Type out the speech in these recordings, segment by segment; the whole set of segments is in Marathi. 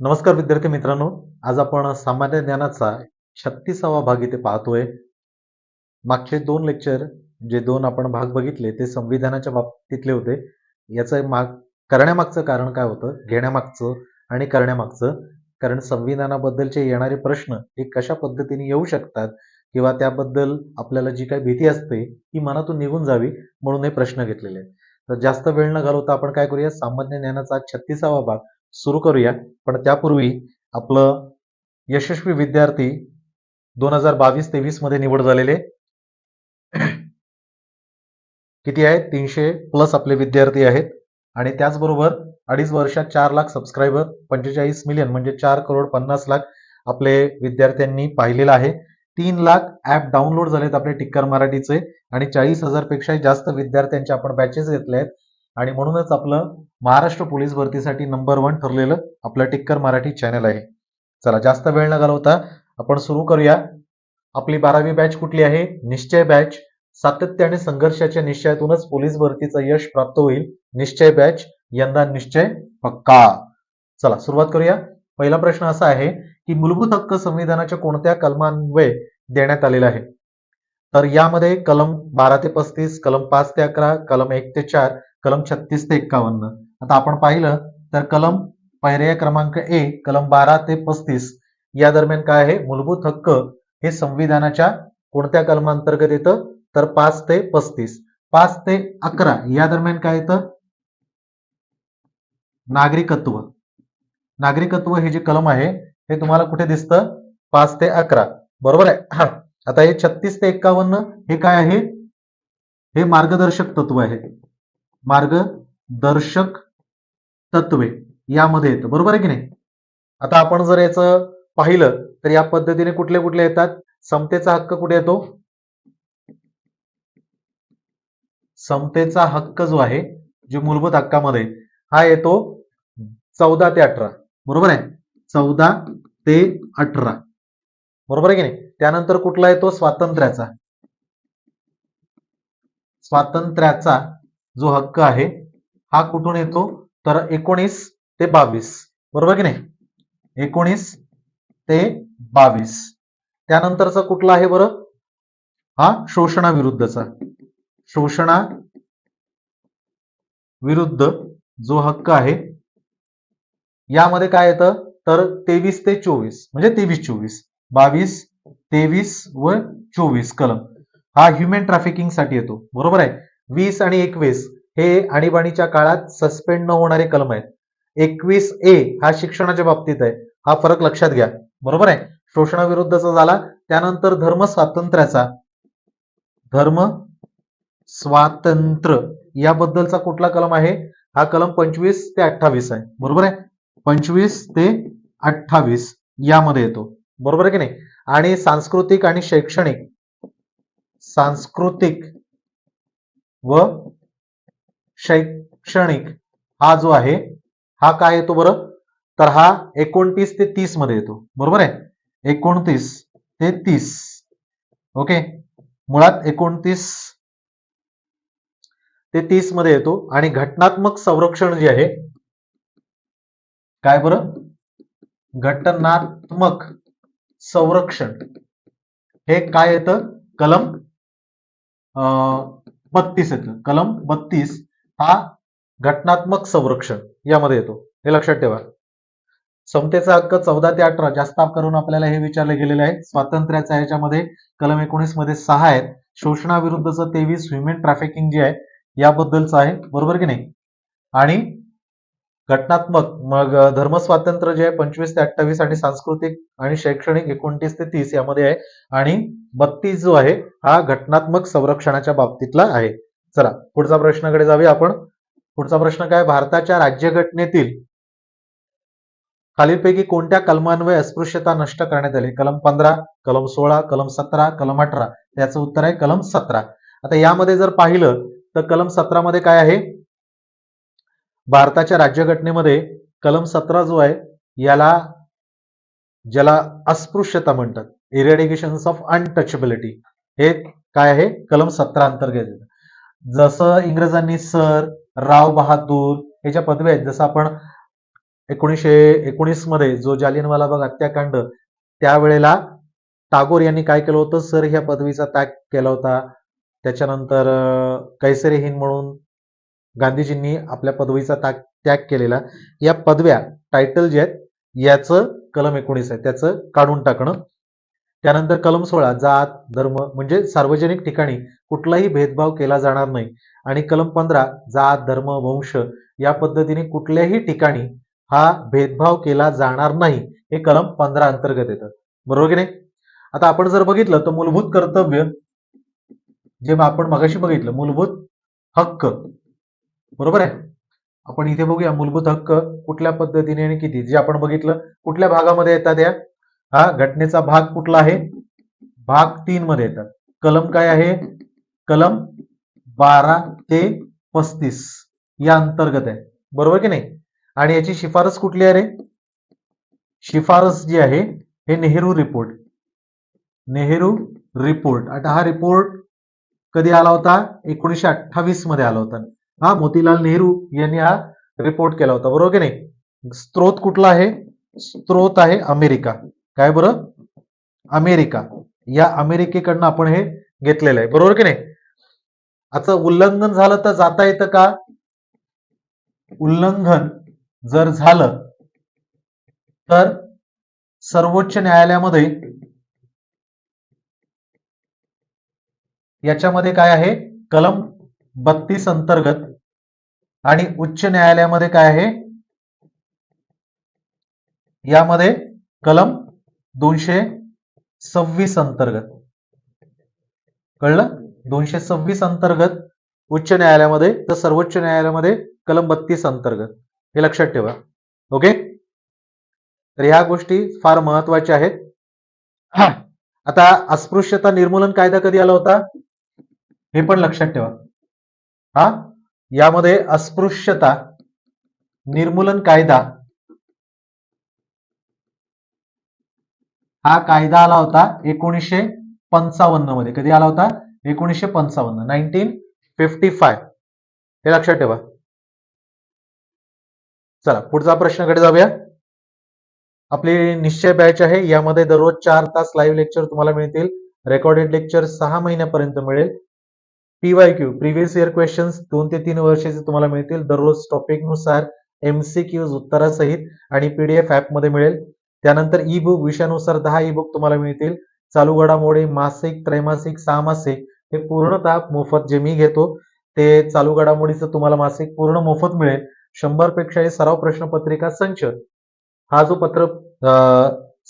नमस्कार विद्यार्थी मित्रांनो. आज आपण सामान्य ज्ञानाचा छत्तीसावा भाग इथे पाहतोय. मागचे दोन लेक्चर जे दोन आपण भाग बघितले ते संविधानाच्या बाबतीतले होते. याचं माग करण्यामागचं कारण काय होतं? घेण्यामागचं आणि करण्यामागचं. कारण संविधानाबद्दलचे येणारे प्रश्न हे कशा पद्धतीने येऊ शकतात? किंवा त्याबद्दल आपल्याला जी काही भीती असते ती मनातून निघून जावी म्हणून हे प्रश्न घेतलेले आहेत. तर जास्त वेळ न घालवता आपण काय करूया? सामान्य ज्ञानाचा छत्तीसावा भाग सुरू करूया. पण त्यापूर्वी आपलं यशस्वी विद्यार्थी दोन हजार बावीस तेवीसमध्ये निवड झालेले. किती आहेत? तीनशे प्लस आपले विद्यार्थी आहेत. आणि त्याचबरोबर अडीच वर्षात चार लाख सबस्क्रायबर पंचेचाळीस मिलियन म्हणजे चार करोड पन्नास लाख आपले विद्यार्थ्यांनी पाहिलेलं आहे. तीन लाख ऍप डाउनलोड झालेत आपले टिक्कर मराठीचे आणि चाळीस हजारपेक्षा जास्त विद्यार्थ्यांचे आपण बॅचेस घेतले आहेत. आणि म्हणूनच आपलं महाराष्ट्र पोलीस भरतीसाठी नंबर वन ठरलेलं आपलं टिक्कर मराठी चॅनल आहे. चला जास्त वेळ न घालवता आपण सुरू करूया. आपली बारावी बॅच कुठली आहे? निश्चय बॅच सातत्य आणि संघर्षाच्या निश्चयातूनच पोलीस भरतीचं यश प्राप्त होईल. निश्चय बॅच यंदा निश्चय पक्का. चला सुरुवात करूया. पहिला प्रश्न असा आहे की मूलभूत हक्क संविधानाच्या कोणत्या कलमान्वये देण्यात आलेला आहे? तर यामध्ये कलम बारा ते पस्तीस कलम पाच ते अकरा कलम एक ते चार कलम छत्तीस ते एक्कावन्न. आता आपण पाहिलं तर कलम पर्याय क्रमांक ए कलम बारा ते पस्तीस या दरम्यान काय आहे? मूलभूत हक्क हे संविधानाच्या कोणत्या कलमांतर्गत येतं? तर पाच ते पस्तीस. पाच ते अकरा या दरम्यान काय येतं? नागरिकत्व. नागरिकत्व हे जे कलम आहे हे तुम्हाला कुठे दिसतं? पाच ते अकरा. बरोबर आहे? हा. आता हे छत्तीस ते एक्कावन्न हे काय आहे? हे मार्गदर्शक तत्व आहे. मार्गदर्शक तत्वे यामध्ये येतं. बरोबर आहे की नाही? आता आपण जर याचं पाहिलं तर या पद्धतीने कुठले कुठले येतात? समतेचा हक्क कुठे येतो? समतेचा हक्क जो आहे जो मूलभूत हक्कामध्ये हा येतो चौदा ते अठरा. बरोबर आहे? चौदा ते अठरा. बरोबर आहे की नाही? त्यानंतर कुठला येतो? स्वातंत्र्याचा. स्वातंत्र्याचा जो हक्क आहे हा कुठून येतो? तर एकोणीस ते बावीस. बरोबर की नाही? एकोणीस ते बावीस. त्यानंतरचा कुठला आहे बरं? हा शोषणाविरुद्धचा. शोषणा विरुद्ध जो हक्क आहे यामध्ये काय येतं? तर तेवीस ते चोवीस म्हणजे तेवीस चोवीस. बावीस तेवीस व चोवीस कलम. हा ह्युमन ट्रॅफिकिंगसाठी येतो. बरोबर आहे? वीस आणि एकवीस हे आणीबाणीच्या काळात सस्पेंड न होणारे कलम आहेत. एकवीस ए हा शिक्षणाच्या बाबतीत आहे. हा फरक लक्षात घ्या. बरोबर आहे? शोषणाविरुद्धचा झाला. त्यानंतर धर्म स्वातंत्र्याचा. धर्म स्वातंत्र्य याबद्दलचा कुठला कलम आहे? हा कलम पंचवीस ते अठ्ठावीस आहे. बरोबर आहे? पंचवीस ते अठ्ठावीस यामध्ये येतो. बरोबर आहे की नाही? आणि सांस्कृतिक आणि शैक्षणिक. सांस्कृतिक व शैक्षणिक हा जो आहे हा काय येतो बरं? तर हा एकोणतीस ते तीसमध्ये येतो. बरोबर आहे? एकोणतीस ते तीस. ओके? मुळात एकोणतीस ते तीसमध्ये येतो आणि घटनात्मक संरक्षण जे आहे काय बरं? घटनात्मक संरक्षण. हे काय येतं? कलम बत्तीस येतं कलम बत्तीस हा घटनात्मक संरक्षण यामध्ये येतो. हे लक्षात ठेवा. समतेचा हक्क चौदा ते अठरा जास्त करून आपल्याला हे विचारले गेलेले आहे स्वातंत्र्याचा याच्यामध्ये कलम एकोणीसमध्ये सहा आहेत. शोषणाविरुद्धचं तेवीस ह्युमन ट्रॅफिकिंग जे आहे याबद्दलचं आहे. बरोबर की नाही? आणि घटनात्मक मग धर्म स्वातंत्र्य जे आहे पंचवीस ते अठ्ठावीस आणि सांस्कृतिक आणि शैक्षणिक एकोणतीस ते तीस यामध्ये आहे. आणि बत्तीस जो आहे हा घटनात्मक संरक्षणाच्या बाबतीतला आहे. चला पुढचा प्रश्नाकडे जाऊया आपण. पुढचा प्रश्न काय? भारताच्या राज्यघटनेतील खालीलपैकी कोणत्या कलमान्वये अस्पृश्यता नष्ट करण्यात आली? कलम पंधरा कलम सोळा कलम सतरा कलम अठरा. याचं उत्तर आहे कलम सतरा. आता यामध्ये जर पाहिलं तर कलम सतरामध्ये काय आहे? भारताच्या राज्यघटनेमध्ये कलम सतरा जो आहे याला ज्याला अस्पृश्यता म्हणतात इरेडिकेशन ऑफ अनटचेबिलिटी हे काय आहे? कलम सतरा अंतर्गत जसं इंग्रजांनी सर राव बहादूर याच्या पदव्या आहेत जसं आपण एकोणीसशे एकोणीसमध्ये जो जालियनवाला बाग हत्याकांड त्यावेळेला टागोर यांनी काय केलं होतं? सर ह्या पदवीचा त्याग केला होता. त्याच्यानंतर अं, कैसरे हिंद म्हणून गांधीजींनी आपल्या पदवीचा त्याग त्याग केलेला. या पदव्या टायटल जे आहेत याचं कलम एकोणीस आहे. त्याचं काढून टाकणं. त्यानंतर कलम सोळा जात धर्म म्हणजे सार्वजनिक ठिकाणी कुठलाही भेदभाव केला जाणार नाही. आणि कलम पंधरा जात धर्म वंश या पद्धतीने कुठल्याही ठिकाणी हा भेदभाव केला जाणार नाही हे कलम पंधरा अंतर्गत येतं. बरोबर की नाही? आता आपण जर बघितलं तर मूलभूत कर्तव्य जे आपण मगाशी बघितलं मूलभूत हक्क बरोबर आहे? आपण इथे बघूया मूलभूत हक्क कुठल्या पद्धतीने आणि किती. जे आपण बघितलं कुठल्या भागामध्ये येतात या? हा घटनेचा भाग कुठला आहे? भाग तीन मध्ये येतात. कलम काय आहे? कलम बारा ते पस्तीस. या अंतर्गत आहे. बरोबर की नाही? आणि याची शिफारस कुठली आहे रे? शिफारस जी आहे हे नेहरू रिपोर्ट नेहरू रिपोर्ट आता हा रिपोर्ट कधी आला होता? एकोणीसशे अठ्ठावीसमध्ये आला होता. हा मोतीलाल नेहरू यांनी हा रिपोर्ट केला होता. बरोबर की नाही? स्त्रोत कुठला आहे? स्त्रोत आहे अमेरिका. काय बरं? अमेरिका. या अमेरिकेकडनं आपण हे घेतलेलं आहे. बरोबर की नाही? आता उल्लंघन झालं तर जाता येतं का? उल्लंघन जर झालं तर सर्वोच्च न्यायालयामध्ये याच्यामध्ये काय आहे? कलम बत्तीस अंतर्गत आणि उच्च न्यायालयामध्ये काय आहे? यामध्ये कलम दोनशे सव्वीस अंतर्गत. कळलं? दोनशे सव्वीस अंतर्गत उच्च न्यायालयामध्ये तर सर्वोच्च न्यायालयामध्ये कलम बत्तीस अंतर्गत. हे लक्षात ठेवा. ओके? तर ह्या गोष्टी फार महत्त्वाच्या आहेत. हा. आता अस्पृश्यता निर्मूलन कायदा कधी आला होता? हे पण लक्षात ठेवा. हा? यामध्ये अस्पृश्यता निर्मूलन कायदा. हा कायदा आला होता एकोणीसशे पंचावन्नमध्ये. कधी आला होता? एकोणीसशे पंचावन्न. Nineteen fifty five. हे लक्षात ठेवा. चला पुढचा प्रश्नाकडे जाऊया. आपली निश्चय बॅच आहे. यामध्ये दररोज चार तास लाईव्ह लेक्चर तुम्हाला मिळतील. रेकॉर्डेड लेक्चर सहा महिन्यापर्यंत मिळेल. PY Q previous year questions दोन ते तीन वर्षाचे तुम्हाला मिळतील. दररोज टॉपिकनुसार एमसीक्यूज उत्तरासहित आणि पीडीएफ ऍपमध्ये मिळेल. त्यानंतर ई बुक विषयानुसार दहा ई बुक तुम्हाला मिळतील. चालू घडामोडी मासिक त्रैमासिक सहामासिक हे पूर्णतः मोफत जे मी घेतो ते चालू घडामोडीचं तुम्हाला मासिक पूर्ण मोफत मिळेल. शंभर पेक्षाही सराव प्रश्नपत्रिका संच. हा जो पत्र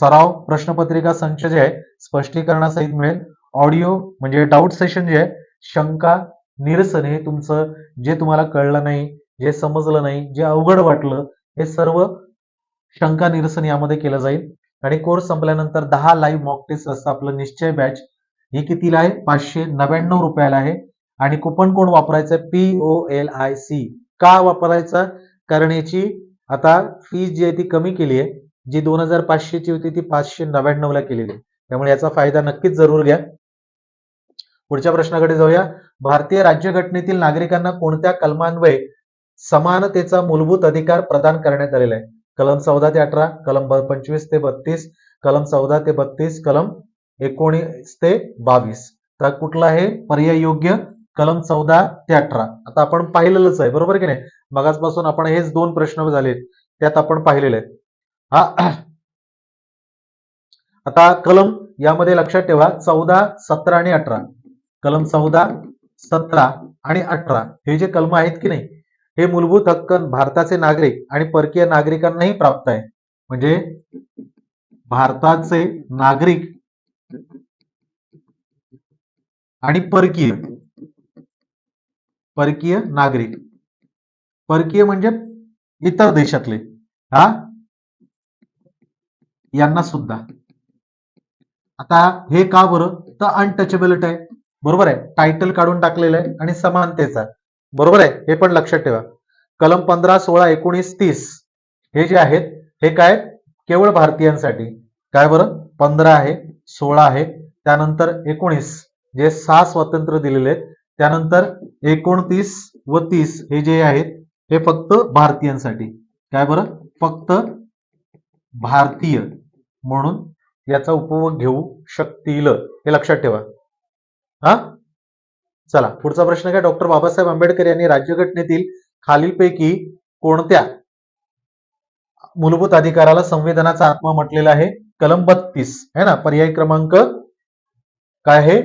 सराव प्रश्नपत्रिका संच जे आहे स्पष्टीकरणासहित मिळेल. ऑडिओ म्हणजे डाऊट सेशन जे आहे शंका निरसन हे तुमचं जे तुम्हाला कळलं नाही जे समजलं नाही जे अवघड वाटलं हे सर्व शंका निरसन यामध्ये केलं जाईल. आणि कोर्स संपल्यानंतर दहा लाईव्ह मॉक टेस्ट असतं आपलं निश्चय बॅच ही कितीला आहे? पाचशे नव्याण्णव रुपयाला आहे. आणि कुपन कोड वापरायचं P O L I C का वापरायचा? कारण याची आता फीज जी आहे ती कमी केली आहे. जी दोन हजार पाचशेची होती ती पाचशे नव्याण्णव ला केलेली आहे. त्यामुळे याचा फायदा नक्कीच जरूर घ्या. पुढच्या प्रश्नाकडे जाऊया. भारतीय राज्यघटनेतील नागरिकांना कोणत्या कलमान्वये समानतेचा मूलभूत अधिकार प्रदान करण्यात आलेला आहे? कलम चौदा ते अठरा कलम पंचवीस ते बत्तीस कलम चौदा ते बत्तीस कलम एकोणीस ते बावीस. तर कुठला आहे? पर्याय योग्य कलम चौदा ते अठरा. आता आपण पाहिलेलंच आहे बरोबर की नाही? मगाचपासून आपण हेच दोन प्रश्न झालेत त्यात आपण पाहिलेले आहेत. हा. आता कलम यामध्ये लक्षात ठेवा चौदा सतरा आणि अठरा. कलम चौदा सतरा आणि अठरा हे जे कलम आहेत की नाही हे मूलभूत हक्क भारताचे नागरिक आणि परकीय नागरिकांनाही प्राप्त आहे. म्हणजे भारताचे नागरिक आणि परकीय परकीय नागरिक. परकीय म्हणजे इतर देशातले. हा? यांना सुद्धा. आता हे का बरं? तर अनटचेबिलिटी आहे. बरोबर आहे. टायटल काढून टाकलेलं आहे आणि समानतेचा बरोबर आहे. हे पण लक्षात ठेवा. कलम पंधरा सोळा एकोणीस तीस हे जे आहेत हे काय? केवळ भारतीयांसाठी. काय बरं? पंधरा आहे सोळा आहे त्यानंतर एकोणीस जे सहा स्वातंत्र्य दिलेले आहेत त्यानंतर एकोणतीस व तीस हे जे आहेत हे फक्त भारतीयांसाठी. काय बरं? फक्त भारतीय. म्हणून याचा उपभोग घेऊ शकतील. हे लक्षात ठेवा. हा? चला पुढचा प्रश्न काय डॉक्टर बाबासाहेब आंबेडकर यांनी राज्यघटनेतील खालीलपैकी कोणत्या मूलभूत अधिकाराला संविधानाचा आत्मा म्हटलेला आहे? कलम बत्तीस. है ना? पर्याय क्रमांक काय आहे?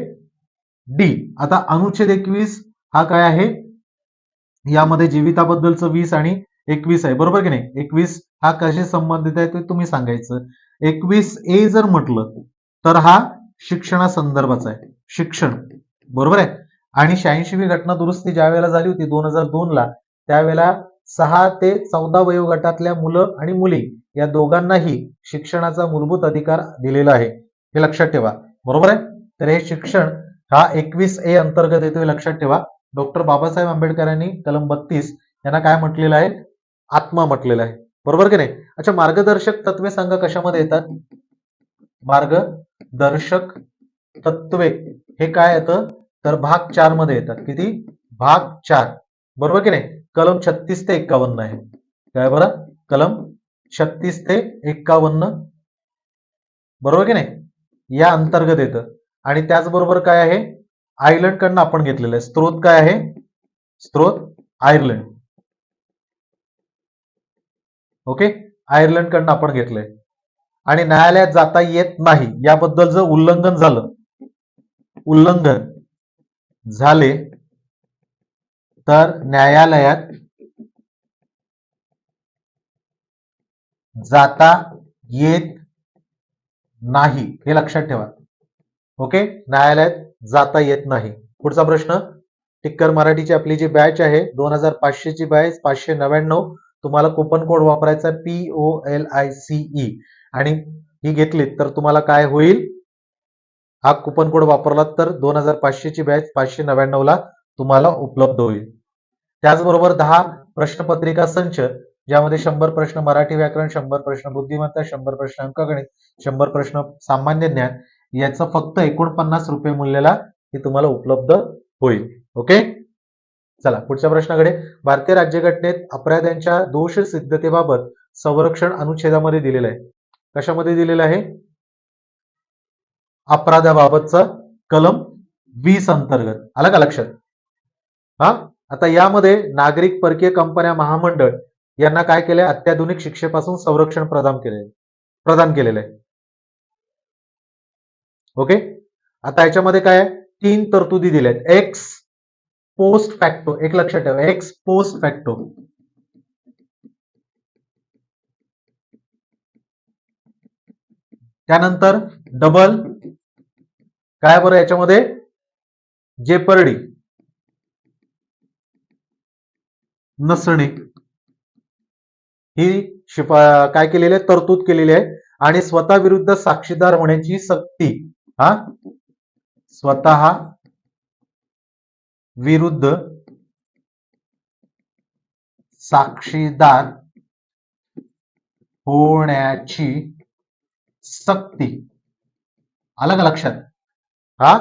डी. आता अनुच्छेद एकवीस हा काय आहे? यामध्ये जीविताबद्दलचं वीस आणि एकवीस आहे. बरोबर की नाही? एकवीस हा कशी संबंधित आहे ते तुम्ही सांगायचं. एकवीस ए जर म्हटलं तर हा शिक्षणासंदर्भाचा आहे. शिक्षण. बरोबर आहे? आणि शहाऐंशीवी घटना दुरुस्ती ज्या वेळेला झाली होती दोन हजार दोन ला त्यावेळेला सहा ते चौदा वयोगटातल्या मुलं आणि मुली या दोघांनाही शिक्षणाचा मूलभूत अधिकार दिलेला आहे. हे लक्षात ठेवा. बरोबर आहे? तर हे शिक्षण हा एकवीस ए अंतर्गत येतो हे लक्षात ठेवा. डॉक्टर बाबासाहेब आंबेडकरांनी कलम बत्तीस यांना काय म्हटलेलं आहे? आत्मा म्हटलेलं आहे. बरोबर की नाही? अच्छा मार्गदर्शक तत्वे सांगा कशामध्ये येतात? मार्गदर्शक तत्वे हे काय येतं? तर भाग चारमध्ये येतात. किती? भाग चार. बरोबर की नाही? कलम छत्तीस ते एक्कावन्न आहे. काय बरं? कलम छत्तीस ते एक्कावन्न. बरोबर की नाही? या अंतर्गत येतं. आणि त्याचबरोबर काय आहे? आयर्लंडकडनं आपण घेतलेलं आहे. स्त्रोत काय आहे? स्त्रोत आयर्लंड. ओके? आयर्लंड कडनं आपण घेतलंय. आणि न्यायालयात जाता येत नाही. याबद्दल जर उल्लंघन झालं उल्लंघन झाले तर न्यायालयात जाता येत नाही. हे लक्षात ठेवा. ओके? न्यायालयात जाता येत नाही. पुढचा प्रश्न टिक्कर मराठीची आपली जी बॅच आहे दोन हजार पाचशेची बॅच पाचशे नव्याण्णव तुम्हाला कुपन कोड वापरायचा P O L I C E आणि ही घेतलीत तर तुम्हाला काय होईल? हा कुपन कोड वापरलात तर दोन हजार पाचशेची बॅच पाचशे नव्याण्णव ला तुम्हाला उपलब्ध होईल. त्याचबरोबर दहा प्रश्नपत्रिका संच ज्यामध्ये शंभर प्रश्न मराठी व्याकरण शंभर प्रश्न बुद्धिमत्ता शंभर प्रश्न अंकगणित शंभर प्रश्न सामान्य ज्ञान याचं फक्त एकोणपन्नास रुपये मूल्याला हे तुम्हाला उपलब्ध होईल. ओके? चला पुढच्या प्रश्नाकडे. भारतीय राज्यघटनेत अपराध्यांच्या दोष सिद्धतेबाबत संरक्षण अनुच्छेदामध्ये दिलेलं आहे. कशामध्ये दिलेलं आहे? अपराधाबाबतचा कलम वीस अंतर्गत. आलं का लक्षात? हा? आता यामध्ये नागरिक परकीय कंपन्या महामंडळ यांना काय केलंय? अत्याधुनिक शिक्षेपासून संरक्षण प्रदान केले प्रदान केलेलं आहे. ओके? आता याच्यामध्ये काय तीन तरतुदी दिल्या आहेत एक्स पोस्ट फॅक्टो एक लक्षात ठेवा. एक्स पोस्ट फॅक्टो त्यानंतर डबल काय बरं याच्यामध्ये? जेपर्डी नसणे. ही शिफा काय केलेली आहे? तरतूद केलेली आहे. आणि स्वतः विरुद्ध साक्षीदार होण्याची सक्ती. हा? स्वतः विरुद्ध साक्षीदार होण्याची सक्ती. आलं का लक्षात? हा?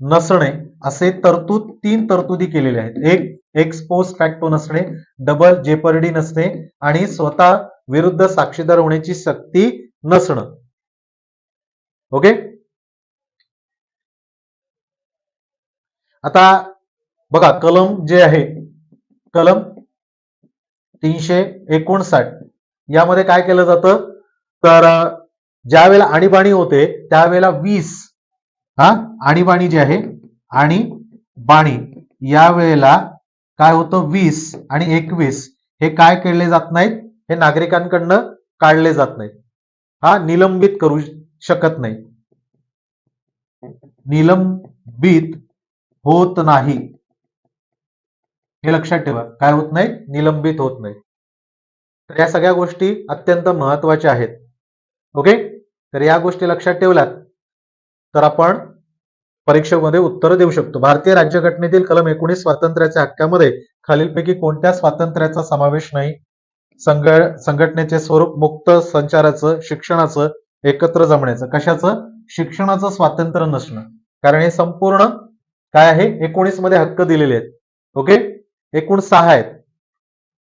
नसणे. असे तरतूद तीन तरतुदी केलेल्या आहेत. एक एक्सपोज फॅक्टो नसणे डबल जेपर्डी नसणे आणि स्वतः विरुद्ध साक्षीदार होण्याची सक्ती नसणं. ओके? आता बघा कलम जे आहे कलम तीनशे एकोणसाठ यामध्ये काय केलं जातं? तर ज्या वेळेला आणीबाणी होते त्यावेळेला वीस हा? आणीबाणी जी आहे आणि बाणी. या वेळेला काय होतं? वीस आणि एकवीस हे काय केले जात नाहीत? हे नागरिकांकडनं काढले जात नाहीत. हा? निलंबित करू शकत नाही निलंबित होत नाही. हे लक्षात ठेवा. काय होत नाही निलंबित होत नाही तर या सगळ्या गोष्टी अत्यंत महत्त्वाच्या आहेत. ओके? तर या गोष्टी लक्षात ठेवल्यात. तर आपण परीक्षेमध्ये उत्तर देऊ शकतो. भारतीय राज्यघटनेतील कलम एकोणीस स्वातंत्र्याच्या हक्कामध्ये खालीलपैकी कोणत्या स्वातंत्र्याचा समावेश नाही? संघ संघटनेचे स्वरूप मुक्त संचाराचं शिक्षणाचं एकत्र जमण्याचं. कशाचं? शिक्षणाचं स्वातंत्र्य नसणं. कारण हे संपूर्ण काय आहे? एकोणीसमध्ये हक्क दिलेले आहेत. ओके? एकूण सहा आहेत.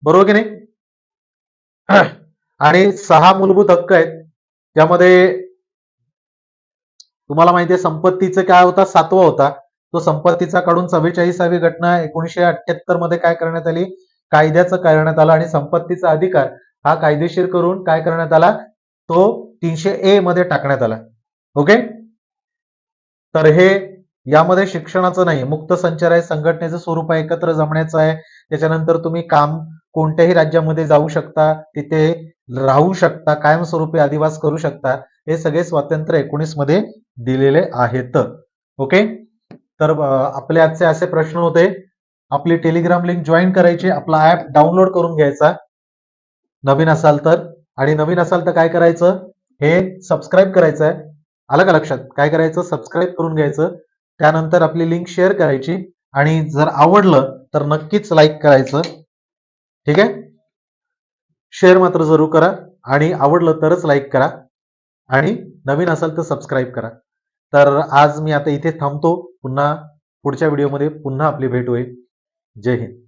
बरोबर की नाही? आणि सहा मूलभूत हक्क आहेत. त्यामध्ये तुम्हाला माहिती आहे संपत्तीचं काय होता? सातवा होता. तो संपत्तीचा काढून चव्वेचाळीसावी घटना एकोणीशे अठ्याहत्तरमध्ये काय करण्यात आली? कायद्याचं करण्यात आलं आणि संपत्तीचा अधिकार हा कायदेशीर करून काय करण्यात आला? तो तीनशे ए मध्ये टाकण्यात आला. ओके? तर हे यामध्ये शिक्षणाचं नाही. मुक्त संचार आहे संघटनेचं स्वरूप आहे एकत्र जमण्याचं आहे. त्याच्यानंतर तुम्ही काम कोणत्याही राज्यामध्ये जाऊ शकता तिथे राहू शकता कायमस्वरूपी अधिवास करू शकता हे सगळे स्वातंत्र्य एकोणीसमध्ये दिलेले आहेत. ओके? तर आपले आजचे असे प्रश्न होते. आपली टेलिग्राम लिंक जॉईन करायची आपला ऍप डाउनलोड करून घ्यायचा. नवीन असाल तर. आणि नवीन असाल तर काय करायचं? हे सबस्क्राईब करायचं आहे आलं का लक्षात? काय करायचं? सबस्क्राईब करून घ्यायचं. त्यानंतर आपली लिंक शेअर करायची. आणि जर आवडलं तर नक्कीच लाईक करायचं. ठीक आहे? शेअर मात्र जरूर करा आणि आवडलं तरच लाईक करा आणि नवीन असाल तर सबस्क्राईब करा. तर आज मी आता इथे थांबतो. पुन्हा पुढच्या व्हिडिओमध्ये पुन्हा आपली भेट होईल. जय हिंद.